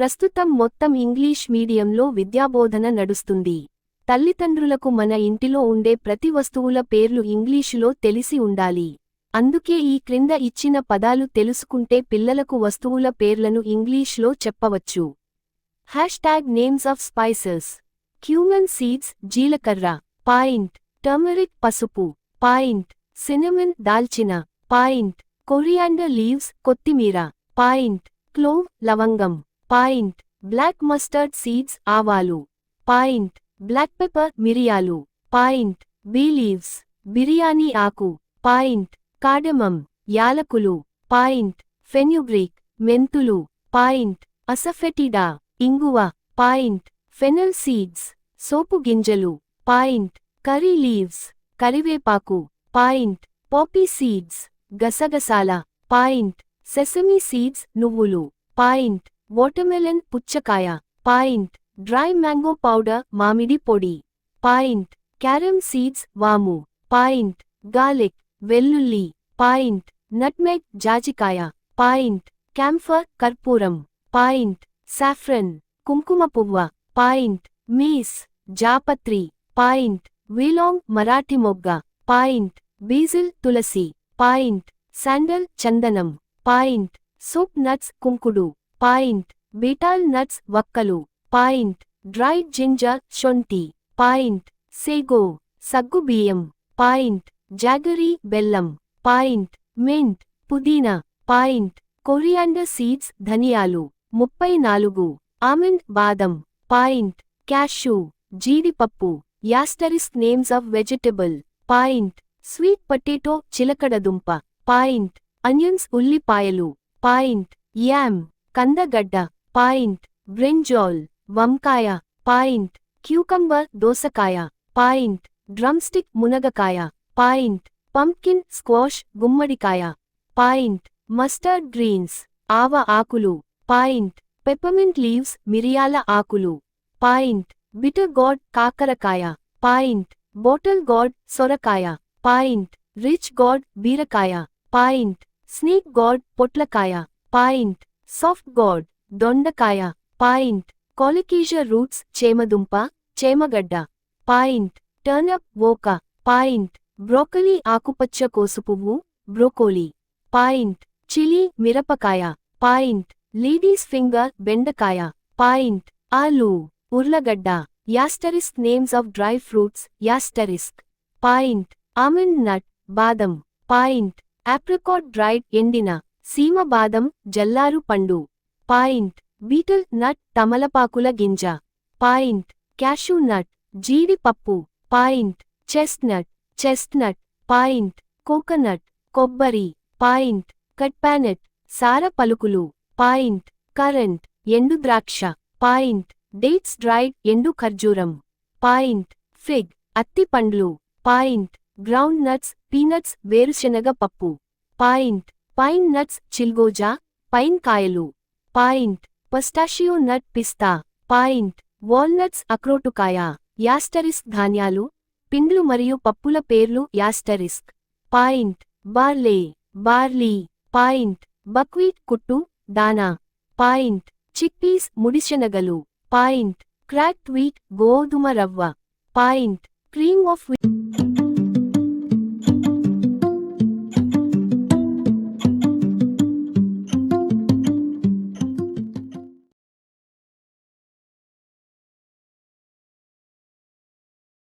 ప్రస్తుతం మొత్తం ఇంగ్లీష్ మీడియంలో విద్యాబోధన నడుస్తుంది. తల్లిదండ్రులకు మన ఇంటిలో ఉండే ప్రతి వస్తువుల పేర్లు ఇంగ్లీషులో తెలిసి ఉండాలి. అందుకే ఈ క్రింద ఇచ్చిన పదాలు తెలుసుకుంటే పిల్లలకు వస్తువుల పేర్లను ఇంగ్లీష్లో చెప్పవచ్చు. Hash tag names of spices. Cumin seeds జీలకర్ర. పాయింట్. టర్మరిక్ పసుపు. పాయింట్. సినమన్ దాల్చిన. పాయింట్. కొరియాండర్ లీవ్స్ కొత్తిమీర. పాయింట్. క్లోవ్ లవంగం. పాయింట్ బ్లాక్ మస్టర్డ్ సీడ్స్ ఆవాలు. పాయింట్ బ్లాక్ పెప్పర్ మిరియాలు. Point bay leaves. బిర్యానీ ఆకు. Point cardamom. యాలకులు. Point fenugreek. మెంతులు. Point asafoetida. ఇంగువ. Point fennel seeds. సోపు గింజలు. Point curry leaves. కరివేపాకు. Point poppy seeds. గసగసాల. పాయింట్ సెసమీ సీడ్స్ నువ్వులు. పాయింట్ వాటర్మెలన్ పుచ్చకాయ పాయింట్. డ్రై మ్యాంగో పౌడర్ మామిడి పొడి పాయింట్. క్యారమ్ సీడ్స్ వాము పాయింట్. గార్లిక్ వెల్లుల్లి పాయింట్. నట్మెగ్ జాజికాయ పాయింట్. క్యాంఫర్ కర్పూరం పాయింట్. సాఫ్రన్ కుంకుమ పువ్వ పాయింట్. మీస్ జాపత్రి పాయింట్. వీలాంగ్ మరాఠీ మొగ్గ పాయింట్. బీజిల్ తులసి పాయింట్. శాండల్ చందనం పాయింట్. సూప్ నట్స్ కుంకుడు. పాయింట్. బీటాల్ నట్స్ వక్కలు. పాయింట్. డ్రైడ్ జింజర్ శొంఠి పాయింట్. సేగో. సగ్గుబియ్యం పాయింట్. జాగరీ బెల్లం. పాయింట్. మింట్. పుదీనా. పాయింట్. కొరియాండర్ సీడ్స్ ధనియాలు. ముప్పై నాలుగు. ఆమెండ్ బాదం. పాయింట్. క్యాష్యూ. జీడిపప్పు. Asterisk names of vegetable. Point. Sweet potato చిలకడదుంప point. Onions ఉల్లిపాయలు. పాయింట్. యామ్. కందగడ్డ పాయింట్ బ్రింజాల్ వంకాయ పాయింట్ క్యూకంబర్ దోసకాయ పాయింట్ డ్రమ్స్టిక్ మునగకాయ పాయింట్ పంప్కిన్ స్క్వాష్ గుమ్మడికాయ పాయింట్ మస్టర్డ్ గ్రీన్స్ ఆవ ఆకులు పాయింట్ పెప్పమింట్ లీవ్స్ మిరియాల ఆకులు పాయింట్ బిటర్ గాడ్ కాకరకాయ పాయింట్ బాటిల్ గాడ్ సొరకాయ పాయింట్ రిచ్ గాడ్ బీరకాయ పాయింట్ స్నేక్ గాడ్ పొట్లకాయ పాయింట్ సాఫ్ట్ గోడ్ దొండకాయ పాయింట్ కాలికీజర్ రూట్స్ చేమదుంప చేమగడ్డ పాయింట్ టర్నప్ వోక పాయింట్ బ్రోకలీ ఆకుపచ్చ కోసుపువ్వు బ్రోకోలీ పాయింట్ చిలీ మిరపకాయ పాయింట్ లేడీస్ ఫింగర్ బెండకాయ పాయింట్ ఆలూ ఉర్లగడ్డ asterisk names of dry fruits asterisk point almond nut బాదం పాయింట్ ఆప్రికాట్ డ్రైడ్ ఎండిన సీమ బాదం జల్లారు పండు. పాయింట్. బీటల్ నట్ తమలపాకుల గింజ. పాయింట్. క్యాషూ నట్ జీడిపప్పు point. Chestnut chestnut point. Coconut కొబ్బరి. పాయింట్. కట్పానెట్ సార పలుకులు. పాయింట్. కరెంట్ ఎండు ద్రాక్ష. పాయింట్. డేట్స్ డ్రైడ్ ఎండు ఖర్జూరం. పాయింట్. ఫిగ్ అత్తి పండ్లు. పాయింట్. గ్రౌండ్ నట్స్ పీనట్స్ వేరుశెనగ పప్పు. పాయింట్. పైన్ నట్స్ చిల్గోజా పైన్ కాయలు. పాయింట్. పస్టాషియో నట్ పిస్తా. పాయింట్. వాల్నట్స్ అక్రోటుకాయ. యాస్టరిస్క్ ధాన్యాలు. పిండ్లు మరియు పప్పుల పేర్లు asterisk. Point. Barley. Barley. Point. Buckwheat కుట్టు దానా. పాయింట్. చిక్పీస్ ముడిశెనగలు. పాయింట్. క్రాక్ట్ వీట్ గోధుమ రవ్వ. పాయింట్. Cream of